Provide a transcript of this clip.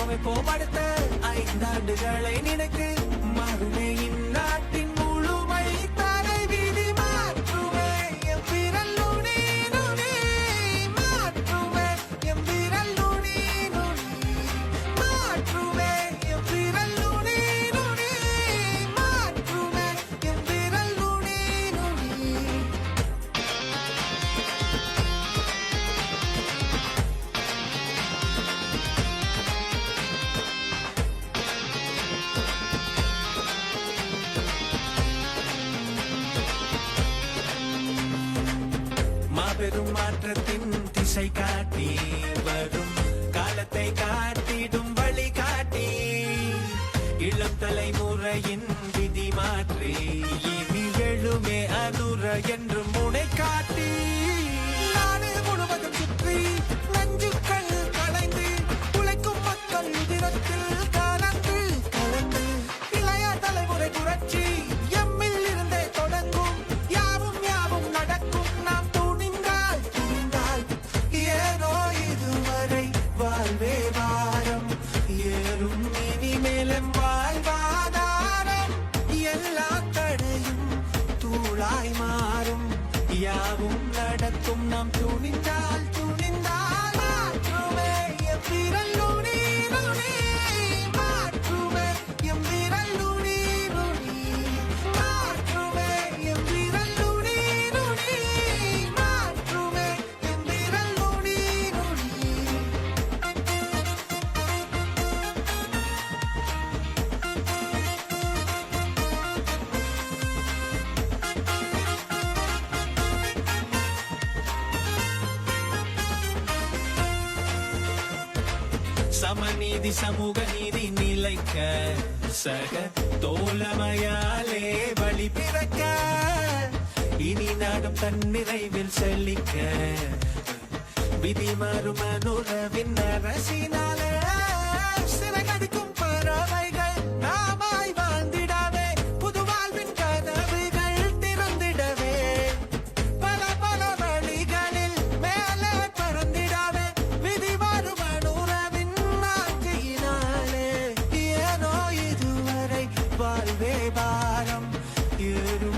அமைப்போம் அடுத்த ஐந்தாண்டுகளை நினை பெரும் மாற்றத்தின் திசை காட்டி வரும். காலத்தை காட்டிடும் வழி காட்டி. இளம் தலைமுறையின் விதி மாற்றி. இனி எழுமே அதுர என்றும் முனை சமநீதி சமூக நீதி நிலைக்க சக தோழமையாலே வழி பிறக்க. இனி நாடும் தன்னிறைவில் செழிக்க. விதி மாறும் அனுரவின் அரசினால சிறகடிக்கும் ഭാരം ഏറും